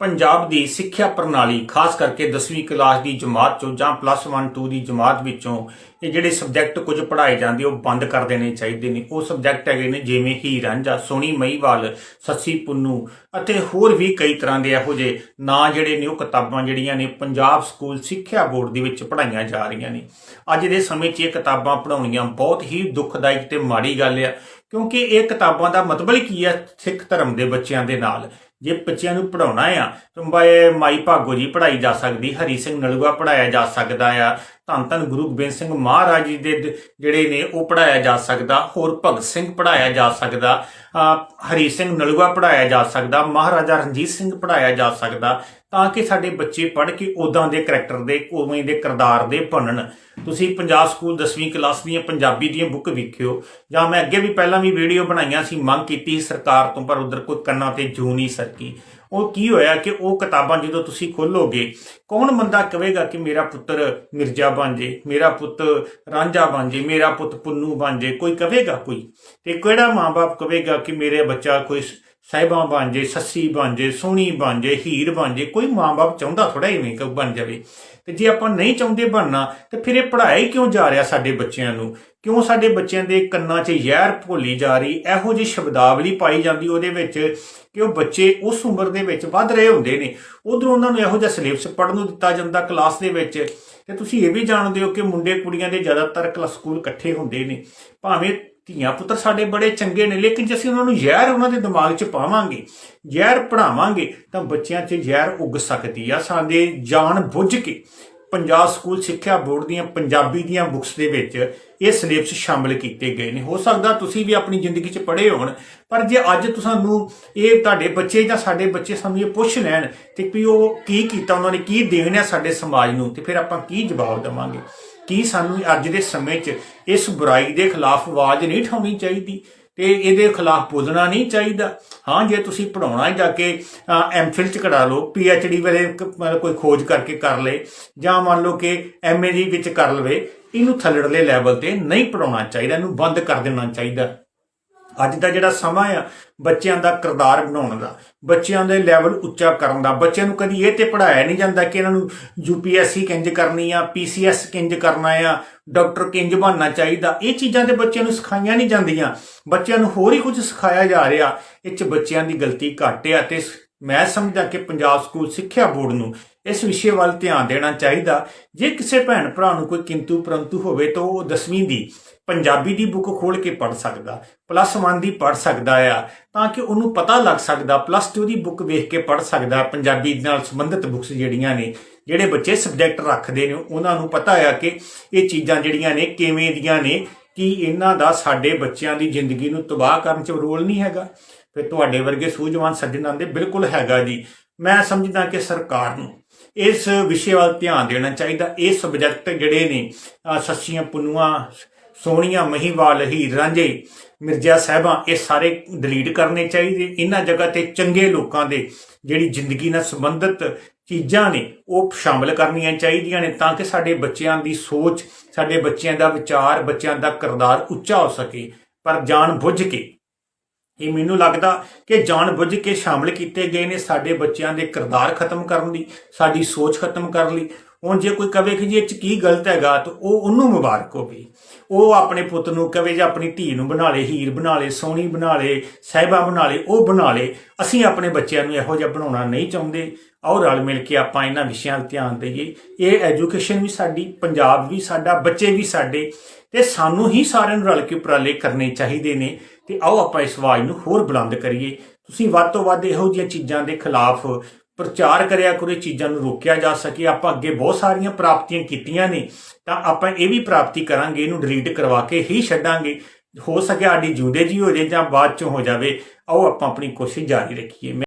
ਪੰਜਾਬ ਦੀ ਸਿੱਖਿਆ ਪ੍ਰਣਾਲੀ, ਖਾਸ ਕਰਕੇ 10ਵੀਂ ਕਲਾਸ ਦੀ ਜਮਾਤ ਚੋਂ ਜਾਂ ਪਲੱਸ 1 2 ਦੀ ਜਮਾਤ ਵਿੱਚੋਂ, ਇਹ ਜਿਹੜੇ ਸਬਜੈਕਟ ਕੁਝ ਪੜ੍ਹਾਏ ਜਾਂਦੇ ਉਹ ਬੰਦ ਕਰ ਦੇਣੇ ਚਾਹੀਦੇ ਨੇ। ਉਹ ਸਬਜੈਕਟ ਹੈਗੇ ਨੇ ਜਿਵੇਂ ਹੀ ਰਾਂਝਾ ਸੋਹਣੀ ਮਹੀਵਾਲ, ਸੱਸੀ ਪੁੰਨੂ ਅਤੇ ਹੋਰ ਵੀ ਕਈ ਤਰ੍ਹਾਂ ਦੇ ਇਹੋ ਜਿਹੇ ਨਾਂ ਜਿਹੜੇ ਨੇ ਉਹ ਕਿਤਾਬਾਂ ਜਿਹੜੀਆਂ ਨੇ ਪੰਜਾਬ ਸਕੂਲ ਸਿੱਖਿਆ ਬੋਰਡ ਦੇ ਵਿੱਚ ਪੜ੍ਹਾਈਆਂ ਜਾ ਰਹੀਆਂ ਨੇ। ਅੱਜ ਦੇ ਸਮੇਂ 'ਚ ਇਹ ਕਿਤਾਬਾਂ ਪੜ੍ਹਾਉਣੀਆਂ ਬਹੁਤ ਹੀ ਦੁਖਦਾਇਕ ਤੇ ਮਾੜੀ ਗੱਲ ਆ, ਕਿਉਂਕਿ ਇਹ ਕਿਤਾਬਾਂ ਦਾ ਮਤਲਬ ਹੀ ਕੀ ਹੈ ਸਿੱਖ ਧਰਮ ਦੇ ਬੱਚਿਆਂ ਦੇ ਨਾਲ। ਜੇ ਬੱਚਿਆਂ ਨੂੰ ਪੜਾਉਣਾ ਆ, ਤਾਂ ਮਾਈ ਭਾਗੋ ਜੀ ਪੜਾਈ ਜਾ ਸਕਦੀ, ਹਰੀ ਸਿੰਘ ਨਲੂਆ ਪੜਾਇਆ ਜਾ ਸਕਦਾ ਆ ਧੰਨ ਧੰਨ ਗੁਰੂ ਗੋਬਿੰਦ ਸਿੰਘ ਮਹਾਰਾਜ ਜੀ ਦੇ ਜਿਹੜੇ ਨੇ ਉਹ ਪੜਾਇਆ ਜਾ ਸਕਦਾ, ਹੋਰ ਭਗਤ ਸਿੰਘ ਪੜਾਇਆ ਜਾ ਸਕਦਾ ਹਰੀ ਸਿੰਘ ਨਲੂਆ ਪੜਾਇਆ ਜਾ ਸਕਦਾ, ਮਹਾਰਾਜਾ ਰਣਜੀਤ ਸਿੰਘ ਪੜਾਇਆ ਜਾ ਸਕਦਾ, ਤਾਂ ਕਿ ਸਾਡੇ ਬੱਚੇ ਪੜ੍ਹ ਕੇ ਉਦਾਂ ਦੇ ਕਰੈਕਟਰ ਦੇ, ਉਵੇਂ ਦੇ ਕਿਰਦਾਰ ਦੇ ਬਣਨ। ਤੁਸੀਂ ਪੰਜਾਬ ਸਕੂਲ 10ਵੀਂ ਕਲਾਸ ਦੀਆਂ ਪੰਜਾਬੀ ਦੀਆਂ ਬੁੱਕ ਵੇਖਿਓ, ਜਾਂ ਮੈਂ ਅੱਗੇ ਵੀ ਪਹਿਲਾਂ ਵੀ ਵੀਡੀਓ ਬਣਾਈਆਂ ਸੀ, ਮੰਗ ਕੀਤੀ ਸੀ ਸਰਕਾਰ ਤੋਂ, ਪਰ ਉਧਰ ਕੋਈ ਕੰਨਾਂ ਤੇ ਜੂ ਨਹੀਂ ਸਰਕੀ। ਉਹ ਕੀ ਹੋਇਆ ਕਿ ਉਹ ਕਿਤਾਬਾਂ ਜਦੋਂ ਤੁਸੀਂ ਖੋਲੋਗੇ, ਕੌਣ ਬੰਦਾ ਕਹੇਗਾ ਕਿ ਮੇਰਾ ਪੁੱਤਰ ਮਿਰਜ਼ਾ ਬਣ ਜੇ, ਮੇਰਾ ਪੁੱਤ ਰਾਂਝਾ ਬਣ ਜੇ, ਮੇਰਾ ਪੁੱਤ ਪੁੰਨੂ ਬਣ ਜੇ? ਕੋਈ ਕਹੇਗਾ ਕੋਈ? ਤੇ ਕਿਹੜਾ ਮਾਂ-ਬਾਪ ਕਹੇਗਾ ਕਿ ਮੇਰੇ ਬੱਚਾ ਕੋਈ ਸਾਹਿਬਾਂ ਬਣ ਜੇ, ਸੱਸੀ ਬਣ ਜੇ, ਸੋਹਣੀ ਬਣ ਜੇ, ਹੀਰ ਬਣ ਜੇ, ਕੋਈ ਮਾਂ-ਬਾਪ ਚਾਹੁੰਦਾ ਥੋੜਾ ਇਵੇਂ ਕਿ ਬਣ ਜਾਵੇ। ਤੇ ਜੇ ਆਪਾਂ ਨਹੀਂ ਚਾਹੁੰਦੇ ਬਣਨਾ, ਤੇ ਫਿਰ ਇਹ ਪੜ੍ਹਾਈ ਕਿਉਂ ਜਾ ਰਿਹਾ ਸਾਡੇ ਬੱਚਿਆਂ ਨੂੰ? ਕਿਉਂ ਸਾਡੇ ਬੱਚਿਆਂ ਦੇ ਕੰਨਾਂ 'ਚ ਜ਼ਹਿਰ ਭੋਲੀ ਜਾ ਰਹੀ? ਇਹੋ ਜਿਹੀ ਸ਼ਬਦਾਵਲੀ ਪਾਈ ਜਾਂਦੀ ਉਹਦੇ ਵਿੱਚ ਕਿ ਉਹ ਬੱਚੇ ਉਸ ਉਮਰ ਦੇ ਵਿੱਚ ਵੱਧ ਰਹੇ ਹੁੰਦੇ ਨੇ। ਉਧਰੋਂ ਉਹਨਾਂ ਨੂੰ ਇਹੋ ਜਿਹਾ ਸਿਲੇਬਸ ਪੜ੍ਹਨ ਨੂੰ ਦਿੱਤਾ ਜਾਂਦਾ ਕਲਾਸ ਦੇ ਵਿੱਚ। ਤੇ ਤੁਸੀਂ ਇਹ ਵੀ ਜਾਣਦੇ ਹੋ ਕਿ ਮੁੰਡੇ ਕੁੜੀਆਂ ਦੇ ਜ਼ਿਆਦਾਤਰ ਕਲਾਸ ਸਕੂਲ ਇਕੱਠੇ ਹੁੰਦੇ ਨੇ। ਭਾਵੇਂ ਧੀਆਂ ਪੁੱਤਰ ਸਾਡੇ ਬੜੇ ਚੰਗੇ ਨੇ, ਲੇਕਿਨ ਜੇ ਅਸੀਂ ਉਹਨਾਂ ਨੂੰ ਜ਼ਹਿਰ ਉਹਨਾਂ ਦੇ ਦਿਮਾਗ 'ਚ ਪਾਵਾਂਗੇ, ਜ਼ਹਿਰ ਪੜਾਵਾਂਗੇ ਤਾਂ ਬੱਚਿਆਂ 'ਚ ਜ਼ਹਿਰ ਉੱਗ ਸਕਦੀ ਆ ਸਾਡੇ ਜਾਣ ਬੁੱਝ ਕੇ। ਪੰਜਾਬ ਸਕੂਲ ਸਿੱਖਿਆ ਬੋਰਡ ਦੀਆਂ ਪੰਜਾਬੀ ਦੀਆਂ ਬੁੱਕਸ ਦੇ ਵਿੱਚ ਇਹ ਸਿਲੇਬਸ ਸ਼ਾਮਲ ਕੀਤੇ ਗਏ ਨੇ। ਹੋ ਸਕਦਾ ਤੁਸੀਂ ਵੀ ਆਪਣੀ ਜ਼ਿੰਦਗੀ 'ਚ ਪੜ੍ਹੇ ਹੋਣ, ਪਰ ਜੇ ਅੱਜ ਤੁਹਾਨੂੰ ਇਹ ਤੁਹਾਡੇ ਬੱਚੇ ਜਾਂ ਸਾਡੇ ਬੱਚੇ ਸਾਨੂੰ ਇਹ ਪੁੱਛ ਲੈਣ ਤੇ ਵੀ ਉਹ ਕੀ ਕੀਤਾ, ਉਹਨਾਂ ਨੇ ਕੀ ਦੇਣ ਸਾਡੇ ਸਮਾਜ ਨੂੰ, ਤੇ ਫਿਰ ਆਪਾਂ ਕੀ ਜਵਾਬ ਦੇਵਾਂਗੇ? ਕੀ ਸਾਨੂੰ ਅੱਜ ਦੇ ਸਮੇਂ 'ਚ ਇਸ ਬੁਰਾਈ ਦੇ ਖਿਲਾਫ ਆਵਾਜ਼ ਨਹੀਂ ਉਠਾਉਣੀ ਚਾਹੀਦੀ? ਤੇ ਇਹਦੇ ਖਿਲਾਫ ਬੋਲਣਾ ਨਹੀਂ ਚਾਹੀਦਾ। ਹਾਂ, ਜੇ ਤੁਸੀਂ ਪੜਾਉਣਾ ਜਾ ਕੇ ਐਮਫਿਲ ਚ ਕਰਾ ਲਓ ਪੀ ਵਾਲੇ ਡੀ ਵੇਲੇ ਕੋਈ ਖੋਜ ਕਰਕੇ ਕਰ ਲੇ ਜਾਂ ਮੰਨ ਲਓ ਕਿ ਐਮਏ ਦੀ ਵਿੱਚ ਕਰ ਲਵੇ, ਇਹਨੂੰ ਥੱਲੜਲੇ ਲੈਵਲ ਤੇ ਨਹੀਂ ਪੜਾਉਣਾ ਚਾਹੀਦਾ, ਇਹਨੂੰ ਬੰਦ ਕਰ ਦੇਣਾ ਚਾਹੀਦਾ। ਅੱਜ ਦਾ ਜਿਹੜਾ ਸਮਾਂ ਆ, ਬੱਚਿਆਂ ਦਾ ਕਿਰਦਾਰ ਬਣਾਉਣ ਦਾ, ਬੱਚਿਆਂ ਦੇ ਲੈਵਲ ਉੱਚਾ ਕਰਨ ਦਾ, ਬੱਚਿਆਂ ਨੂੰ ਕਦੀ ਇਹ ਤੇ ਪੜਾਇਆ ਨਹੀਂ ਜਾਂਦਾ ਕਿ ਇਹਨਾਂ ਨੂੰ ਯੂਪੀਐਸਸੀ ਕਿੰਜ ਕਰਨੀ ਆ ਪੀਸੀਐਸ ਕਿੰਜ ਕਰਨਾ ਆ ਡਾਕਟਰ ਕਿੰਜ ਬਣਨਾ ਚਾਹੀਦਾ, ਇਹ ਚੀਜ਼ਾਂ ਤੇ ਬੱਚਿਆਂ ਨੂੰ ਸਿਖਾਈਆਂ ਨਹੀਂ ਜਾਂਦੀਆਂ। ਬੱਚਿਆਂ ਨੂੰ ਹੋਰ ਹੀ ਕੁਝ ਸਿਖਾਇਆ ਜਾ ਰਿਹਾ, ਇਹ ਚ ਬੱਚਿਆਂ ਦੀ ਗਲਤੀ ਘੱਟ ਆ ਤੇ ਮੈਂ ਸਮਝਦਾ ਕਿ ਪੰਜਾਬ ਸਕੂਲ ਸਿੱਖਿਆ ਬੋਰਡ ਨੂੰ ਇਸ ਵਿਸ਼ੇ ਵੱਲ ਧਿਆਨ ਦੇਣਾ ਚਾਹੀਦਾ। ਜੇ ਕਿਸੇ ਭੈਣ ਭਰਾ ਨੂੰ ਕੋਈ ਕਿੰਤੂ ਪਰੰਤੂ ਹੋਵੇ ਤਾਂ ਉਹ 10ਵੀਂ ਦੀ ਪੰਜਾਬੀ ਦੀ ਬੁੱਕ ਖੋਲ ਕੇ ਪੜ ਸਕਦਾ, ਪਲੱਸ 1 ਦੀ ਪੜ ਸਕਦਾ ਆ, ਤਾਂ ਕਿ ਉਹਨੂੰ ਪਤਾ ਲੱਗ ਸਕਦਾ, ਪਲੱਸ 2 ਦੀ ਬੁੱਕ ਵੇਖ ਕੇ ਪੜ ਸਕਦਾ, ਪੰਜਾਬੀ ਨਾਲ ਸੰਬੰਧਿਤ ਬੁੱਕਸ ਜਿਹੜੀਆਂ ਨੇ, ਜਿਹੜੇ ਬੱਚੇ ਸਬਜੈਕਟ ਰੱਖਦੇ ਨੇ, ਉਹਨਾਂ ਨੂੰ ਪਤਾ ਆ ਕਿ ਇਹ ਚੀਜ਼ਾਂ ਜਿਹੜੀਆਂ ਨੇ, ਕਿਵੇਂ ਦੀਆਂ ਨੇ, ਕਿ ਇਹਨਾਂ ਦਾ ਸਾਡੇ ਬੱਚਿਆਂ ਦੀ ਜ਼ਿੰਦਗੀ ਨੂੰ ਤਬਾਹ ਕਰਨ 'ਚ ਰੋਲ ਨਹੀਂ ਹੈਗਾ। ਫਿਰ ਤੁਹਾਡੇ ਵਰਗੇ ਸੂਝਵਾਨ ਸੱਜਣਾਂ ਦੇ ਬਿਲਕੁਲ ਹੈਗਾ ਜੀ। ਮੈਂ ਸਮਝਦਾ ਕਿ ਸਰਕਾਰ ਨੂੰ ਇਸ ਵਿਸ਼ੇ ਵੱਲ ਧਿਆਨ ਦੇਣਾ ਚਾਹੀਦਾ। ਇਹ ਸਬਜੈਕਟ ਜਿਹੜੇ ਨੇ, ਅਹ ਸੱਸੀਆਂ, ਪੁੰਨੂਆਂ, ਸੋਹਣੀਆਂ, ਮਹੀਵਾਲ, ਹੀਰ, ਰਾਂਝੇ, ਮਿਰਜ਼ਾ ਸਾਹਿਬਾਂ, ਇਹ ਸਾਰੇ ਡਿਲੀਟ ਕਰਨੇ ਚਾਹੀਦੇ। ਇਹਨਾਂ ਜਗ੍ਹਾ ਤੇ ਚੰਗੇ ਲੋਕਾਂ ਦੇ ਜਿਹੜੀ ਜ਼ਿੰਦਗੀ ਨਾਲ ਸੰਬੰਧਿਤ ਚੀਜ਼ਾਂ ਨੇ, ਉਹ ਸ਼ਾਮਲ ਕਰਨੀਆਂ ਚਾਹੀਦੀਆਂ ਨੇ ਤਾਂ ਕਿ ਸਾਡੇ ਬੱਚਿਆਂ ਦੀ ਸੋਚ, ਸਾਡੇ ਬੱਚਿਆਂ ਦਾ ਵਿਚਾਰ, ਬੱਚਿਆਂ ਦਾ ਕਿਰਦਾਰ ਉੱਚਾ ਹੋ ਸਕੇ। ਪਰ ਜਾਣ ਬੁੱਝ ਕੇ ਇਹ ਮੈਨੂੰ ਲੱਗਦਾ ਕਿ ਜਾਣ ਬੁੱਝ ਕੇ ਸ਼ਾਮਲ ਕੀਤੇ ਗਏ ਨੇ ਸਾਡੇ ਬੱਚਿਆਂ ਦੇ ਕਿਰਦਾਰ ਖਤਮ ਕਰਨ ਲਈ ਸਾਡੀ ਸੋਚ ਖਤਮ ਕਰਨ ਲਈ। ਹੁਣ ਜੇ ਕੋਈ ਕਵੇ ਕਿ ਜੀ ਇਹ ਚ ਕੀ ਗਲਤ ਹੈਗਾ, ਤਾਂ ਉਹ ਉਹਨੂੰ ਮੁਬਾਰਕ ਹੋਵੇ ਉਹ ਆਪਣੇ ਪੁੱਤ ਨੂੰ ਕਵੇ ਜਾਂ ਆਪਣੀ ਧੀ ਨੂੰ ਬਣਾ ਲੇ, ਹੀਰ ਬਣਾ ਲੇ, ਸੋਹਣੀ ਬਣਾ ਲੇ, ਸਾਹਿਬਾ ਬਣਾ ਲੇ, ਉਹ ਬਣਾ ਲੇ। ਅਸੀਂ ਆਪਣੇ ਬੱਚਿਆਂ ਨੂੰ ਇਹੋ ਜਿਹਾ ਬਣਾਉਣਾ ਨਹੀਂ ਚਾਹੁੰਦੇ। ਆਓ ਰਲ ਮਿਲ ਕੇ ਆਪਾਂ ਇਹਨਾਂ ਵਿਸ਼ਿਆਂ 'ਤੇ ਧਿਆਨ ਦੇਈਏ। ਇਹ ਐਜੂਕੇਸ਼ਨ ਵੀ ਸਾਡੀ, ਪੰਜਾਬ ਵੀ ਸਾਡਾ, ਬੱਚੇ ਵੀ ਸਾਡੇ। ਤੇ ਸਾਨੂੰ ਹੀ ਸਾਰਿਆਂ ਨੂੰ ਰਲ ਕੇ ਉਪਰਾਲੇ ਕਰਨੇ ਚਾਹੀਦੇ ਨੇ। ਤੇ ਆਓ ਆਪਾਂ ਇਸ ਆਵਾਜ਼ ਨੂੰ ਹੋਰ ਬੁਲੰਦ ਕਰੀਏ। ਤੁਸੀਂ ਵੱਧ ਤੋਂ ਵੱਧ ਇਹੋ ਜਿਹੀਆਂ ਚੀਜ਼ਾਂ ਦੇ ਖਿਲਾਫ ਪ੍ਰਚਾਰ ਕਰਿਆ ਕਰੋ, ਇਹ ਚੀਜ਼ਾਂ ਨੂੰ ਰੋਕਿਆ ਜਾ ਸਕੇ। ਆਪਾਂ ਅੱਗੇ ਬਹੁਤ ਸਾਰੀਆਂ ਪ੍ਰਾਪਤੀਆਂ ਕੀਤੀਆਂ ਨੇ, ਤਾਂ ਆਪਾਂ ਇਹ ਵੀ ਪ੍ਰਾਪਤੀ ਕਰਾਂਗੇ, ਇਹਨੂੰ ਡਿਲੀਟ ਕਰਵਾ ਕੇ ਹੀ ਛੱਡਾਂਗੇ। ਹੋ ਸਕਿਆ ਸਾਡੀ ਜੂਦੇ ਜੀ ਹੋ ਜੇ ਜਾਂ ਬਾਅਦ ਚੋਂ ਹੋ ਜਾਵੇ, ਆਓ ਆਪਾਂ ਆਪਣੀ ਕੋਸ਼ਿਸ਼ ਜਾਰੀ ਰੱਖੀਏ।